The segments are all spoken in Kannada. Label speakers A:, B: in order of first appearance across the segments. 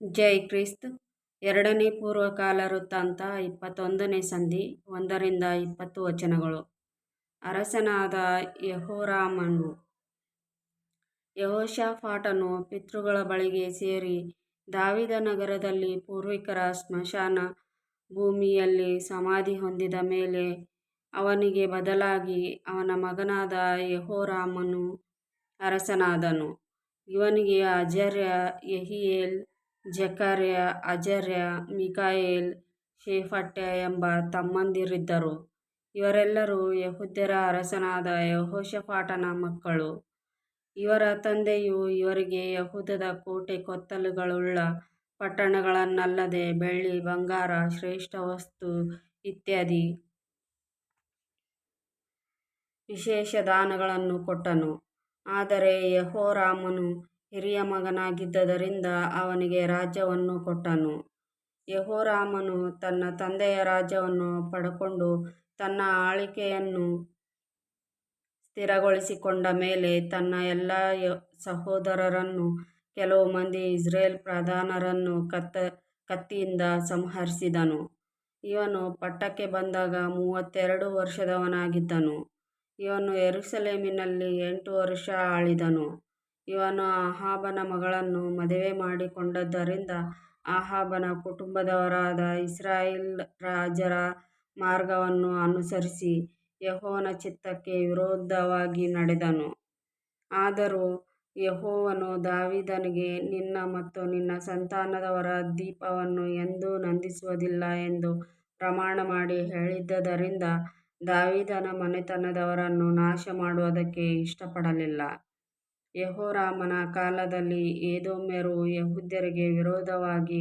A: ಜೈ ಕ್ರಿಸ್ತ್ ಎರಡನೇ ಪೂರ್ವಕಾಲ ವೃತ್ತಾಂತ ಇಪ್ಪತ್ತೊಂದನೇ ಸಂಧಿ, ಒಂದರಿಂದ ಇಪ್ಪತ್ತು ವಚನಗಳು ಅರಸನಾದ ಯಹೋರಾಮನು ಯಹೋಶಾಫಾಟನು ಪಿತೃಗಳ ಬಳಿಗೆ ಸೇರಿ ದಾವಿದ ನಗರದಲ್ಲಿ ಪೂರ್ವಿಕರ ಸ್ಮಶಾನ ಭೂಮಿಯಲ್ಲಿ ಸಮಾಧಿ ಹೊಂದಿದ ಮೇಲೆ ಅವನಿಗೆ ಬದಲಾಗಿ ಅವನ ಮಗನಾದ ಯಹೋರಾಮನು ಅರಸನಾದನು. ಇವನಿಗೆ ಆಚಾರ್ಯ ಯೆಹಿಯೇಲ್ ಜೆಕರ್ಯ, ಅಜರ್ಯ, ಮಿಕಾಯೇಲ್, ಶೆಫಟ್ಯ ಎಂಬ ತಮ್ಮಂದಿರಿದ್ದರು. ಇವರೆಲ್ಲರೂ ಯಹೂದ್ಯರ ಅರಸನಾದ ಯಹೋಷಫಾಟನ ಮಕ್ಕಳು. ಇವರ ತಂದೆಯು ಇವರಿಗೆ ಯೆಹೂದದ ಕೋಟೆ ಕೊತ್ತಲುಗಳುಳ್ಳ ಪಟ್ಟಣಗಳನ್ನಲ್ಲದೆ ಬೆಳ್ಳಿ, ಬಂಗಾರ, ಶ್ರೇಷ್ಠ ವಸ್ತು ಇತ್ಯಾದಿ ವಿಶೇಷ ದಾನಗಳನ್ನು ಕೊಟ್ಟನು. ಆದರೆ ಯೆಹೋರಾಮನು ಹಿರಿಯ ಮಗನಾಗಿದ್ದರಿಂದ ಅವನಿಗೆ ರಾಜ್ಯವನ್ನು ಕೊಟ್ಟನು. ಯೆಹೋರಾಮನು ತನ್ನ ತಂದೆಯ ರಾಜ್ಯವನ್ನು ಪಡಕೊಂಡು ತನ್ನ ಆಳ್ವಿಕೆಯನ್ನು ಸ್ಥಿರಗೊಳಿಸಿಕೊಂಡ ಮೇಲೆ ತನ್ನ ಎಲ್ಲಾ ಸಹೋದರರನ್ನು, ಕೆಲವು ಮಂದಿ ಇಸ್ರೇಲ್ ಪ್ರಧಾನರನ್ನು ಕತ್ತ, ಕತ್ತಿಯಿಂದ ಸಂಹರಿಸಿದನು. ಇವನು ಪಟ್ಟಕ್ಕೆ ಬಂದಾಗ ಮೂವತ್ತೆರಡು ವರ್ಷದವನಾಗಿದ್ದನು. ಇವನು ಯೆರೂಸಲೇಮಿನಲ್ಲಿ ಎಂಟು ವರ್ಷ ಆಳಿದನು. ಇವನು ಅಹಾಬನ ಮಗಳನ್ನು ಮದುವೆ ಮಾಡಿಕೊಂಡದ್ದರಿಂದ ಅಹಾಬನ ಕುಟುಂಬದವರಾದ ಇಸ್ರಾಯೇಲ್ ರಾಜರ ಮಾರ್ಗವನ್ನು ಅನುಸರಿಸಿ ಯೆಹೋವನ ಚಿತ್ತಕ್ಕೆ ವಿರೋಧವಾಗಿ ನಡೆದನು. ಆದರೂ ಯೆಹೋವನು ದಾವಿದನಿಗೆ, ನಿನ್ನ ಮತ್ತು ನಿನ್ನ ಸಂತಾನದವರ ದೀಪವನ್ನು ಎಂದೂ ನಂದಿಸುವುದಿಲ್ಲ ಎಂದು ಪ್ರಮಾಣ ಮಾಡಿ ಹೇಳಿದ್ದರಿಂದ ದಾವಿದನ ಮನೆತನದವರನ್ನು ನಾಶ ಮಾಡುವುದಕ್ಕೆ ಇಷ್ಟಪಡಲಿಲ್ಲ. ಯೆಹೋರಾಮನ ಕಾಲದಲ್ಲಿ ಎದೋಮ್ಯರು ಯೆಹೂದ್ಯರಿಗೆ ವಿರೋಧವಾಗಿ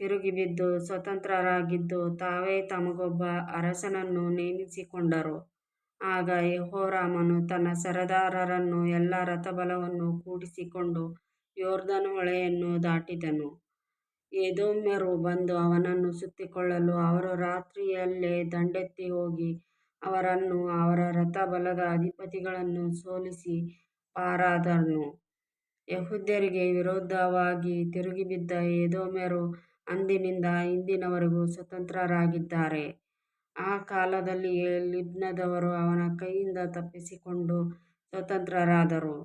A: ತಿರುಗಿಬಿದ್ದು ಸ್ವತಂತ್ರರಾಗಿದ್ದು ತಾವೇ ತಮಗೊಬ್ಬ ಅರಸನನ್ನು ನೇಮಿಸಿಕೊಂಡರು. ಆಗ ಯೆಹೋರಾಮನು ತನ್ನ ಸರದಾರರನ್ನು ಎಲ್ಲ ರಥಬಲವನ್ನು ಕೂಡಿಸಿಕೊಂಡು ಯೊರ್ದನ್ ಹೊಳೆಯನ್ನು ದಾಟಿದನು. ಎದೋಮ್ಯರು ಬಂದು ಅವನನ್ನು ಸುತ್ತಿಕೊಳ್ಳಲು ಅವರು ರಾತ್ರಿಯಲ್ಲೇ ದಂಡೆತ್ತಿ ಹೋಗಿ ಅವರನ್ನು ಅವರ ರಥಬಲದ ಅಧಿಪತಿಗಳನ್ನು ಸೋಲಿಸಿ ಪಾರಾದನು. ಯೆಹೂದ್ಯರಿಗೆ ವಿರೋಧವಾಗಿ ತಿರುಗಿಬಿದ್ದ ಎದೋಮ್ಯರು ಅಂದಿನಿಂದ ಇಂದಿನವರೆಗೂ ಸ್ವತಂತ್ರರಾಗಿದ್ದಾರೆ. ಆ ಕಾಲದಲ್ಲಿ ಲಿಬ್ನದವರು ಅವನ ಕೈಯಿಂದ ತಪ್ಪಿಸಿಕೊಂಡು ಸ್ವತಂತ್ರರಾದರು.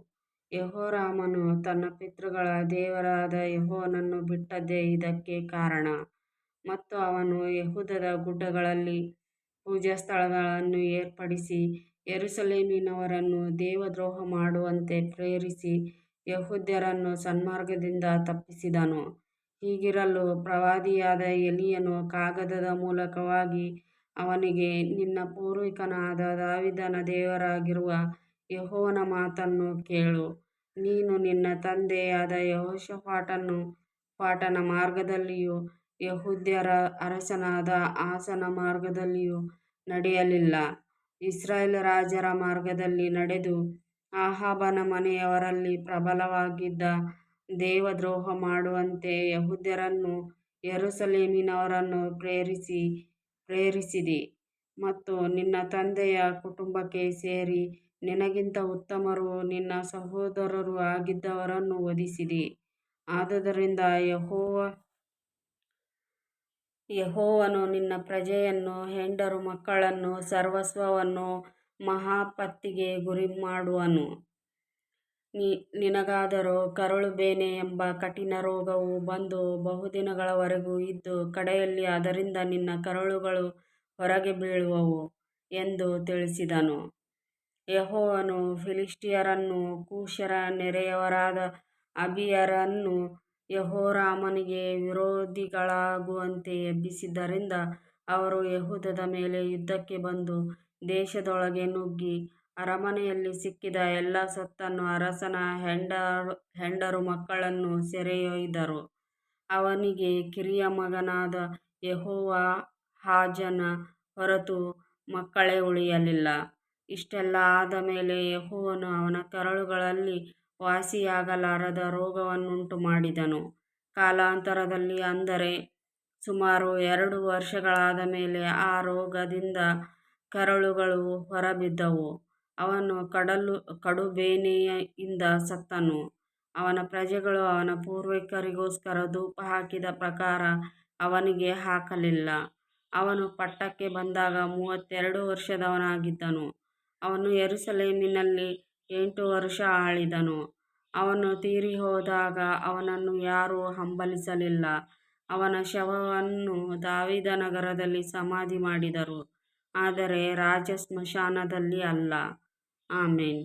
A: ಯೆಹೋರಾಮನು ತನ್ನ ಪಿತೃಗಳ ದೇವರಾದ ಯಹೋನನ್ನು ಬಿಟ್ಟದ್ದೇ ಇದಕ್ಕೆ ಕಾರಣ. ಮತ್ತು ಅವನು ಯೆಹೂದದ ಗುಡ್ಡಗಳಲ್ಲಿ ಪೂಜಾಸ್ಥಳಗಳನ್ನು ಏರ್ಪಡಿಸಿ ಯೆರೂಸಲೇಮಿನವರನ್ನು ದೇವದ್ರೋಹ ಮಾಡುವಂತೆ ಪ್ರೇರಿಸಿ ಯೆಹೂದ್ಯರನ್ನು ಸನ್ಮಾರ್ಗದಿಂದ ತಪ್ಪಿಸಿದನು. ಹೀಗಿರಲು ಪ್ರವಾದಿಯಾದ ಎಲೀಯನು ಕಾಗದದ ಮೂಲಕವಾಗಿ ಅವನಿಗೆ, ನಿನ್ನ ಪೂರ್ವಿಕನಾದ ದಾವೀದನ ದೇವರಾಗಿರುವ ಯೆಹೋವನ ಮಾತನ್ನು ಕೇಳು. ನೀನು ನಿನ್ನ ತಂದೆಯಾದ ಯೆಹೋಷಾಫಾಟನ ಮಾರ್ಗದಲ್ಲಿಯೂ ಯೆಹೂದ್ಯರ ಅರಸನಾದ ಆಸನ ಮಾರ್ಗದಲ್ಲಿಯೂ ನಡೆಯಲಿಲ್ಲ. ಇಸ್ರಾಯೇಲ್ ರಾಜರ ಮಾರ್ಗದಲ್ಲಿ ನಡೆದು ಅಹಾಬನ ಮನೆಯವರಲ್ಲಿ ಪ್ರಬಲವಾಗಿದ್ದ ದೇವದ್ರೋಹ ಮಾಡುವಂತೆ ಯಹೂದ್ಯರನ್ನು ಯರುಸಲೇಮಿನವರನ್ನು ಪ್ರೇರಿಸಿ, ಪ್ರೇರಿಸಿದಿ. ಮತ್ತು ನಿನ್ನ ತಂದೆಯ ಕುಟುಂಬಕ್ಕೆ ಸೇರಿ ನಿನಗಿಂತ ಉತ್ತಮರು ನಿನ್ನ ಸಹೋದರರೂ ಆಗಿದ್ದವರನ್ನು ವಧಿಸಿದಿ. ಆದುದರಿಂದ ಯೆಹೋವನು ನಿನ್ನ ಪ್ರಜೆಯನ್ನು, ಹೆಂಡರು ಮಕ್ಕಳನ್ನು, ಸರ್ವಸ್ವವನ್ನು ಮಹಾಪತ್ತಿಗೆ ಗುರಿ ಗುರಿಮಾಡುವನು. ನಿನಗಾದರೂ ಕರಳುಬೇನೆ ಎಂಬ ಕಠಿಣ ರೋಗವು ಬಂದು ಬಹುದಿನಗಳವರೆಗೂ ಇದ್ದು ಕಡೆಯಲ್ಲಿ ಅದರಿಂದ ನಿನ್ನ ಕರುಳುಗಳು ಹೊರಗೆ ಬೀಳುವವು ಎಂದು ತಿಳಿಸಿದನು. ಯಹೋವನು ಫಿಲಿಸ್ಟಿಯರನ್ನು ಕೂಶರ ನೆರೆಯವರಾದ ಅಬೀಯರನ್ನೂ ಯೆಹೋರಾಮನಿಗೆ ವಿರೋಧಿಗಳಾಗುವಂತೆ ಎಬ್ಬಿಸಿದ್ದರಿಂದ ಅವರು ಯಹೂದದ ಮೇಲೆ ಯುದ್ಧಕ್ಕೆ ಬಂದು ದೇಶದೊಳಗೆ ನುಗ್ಗಿ ಅರಮನೆಯಲ್ಲಿ ಸಿಕ್ಕಿದ ಎಲ್ಲ ಸೊತ್ತನ್ನು ಅರಸನ ಹೆಂಡರು ಮಕ್ಕಳನ್ನು ಸೆರೆಯೊಯ್ದರು. ಅವನಿಗೆ ಕಿರಿಯ ಮಗನಾದ ಯೆಹೋವಾಹಾಜನ ಹೊರತು ಮಕ್ಕಳೇ ಉಳಿಯಲಿಲ್ಲ. ಇಷ್ಟೆಲ್ಲ ಆದ ಮೇಲೆ ಯೆಹೋವನು ಅವನ ಕರಳುಗಳಲ್ಲಿ ವಾಸಿಯಾಗಲಾರದ ರೋಗವನ್ನುಂಟುಮಾಡಿದನು. ಕಾಲಾಂತರದಲ್ಲಿ ಅಂದರೆ ಸುಮಾರು ಎರಡು ವರ್ಷಗಳಾದ ಮೇಲೆ ಆ ರೋಗದಿಂದ ಕರಳುಗಳು ಹೊರಬಿದ್ದವು. ಅವನು ಕಡಲು, ಕಡುಬೇನೆಯಿಂದ ಸತ್ತನು. ಅವನ ಪ್ರಜೆಗಳು ಅವನ ಪೂರ್ವಿಕರಿಗೋಸ್ಕರ ಧೂಪ ಹಾಕಿದ ಪ್ರಕಾರ ಅವನಿಗೆ ಹಾಕಲಿಲ್ಲ. ಅವನು ಪಟ್ಟಕ್ಕೆ ಬಂದಾಗ ಮೂವತ್ತೆರಡು ವರ್ಷದವನಾಗಿದ್ದನು. ಅವನು ಯೆರೂಸಲೇಮಿನಲ್ಲಿ ಎಂಟು ವರುಷ ಆಳಿದನು. ಅವನು ತೀರಿಹೋದಾಗ ಅವನನ್ನು ಯಾರೂ ಹಂಬಲಿಸಲಿಲ್ಲ. ಅವನ ಶವವನ್ನು ದಾವೀದನಗರದಲ್ಲಿ ಸಮಾಧಿ ಮಾಡಿದರು, ಆದರೆ ರಾಜ ಸ್ಮಶಾನದಲ್ಲಿ ಅಲ್ಲ. ಆಮೆನ್.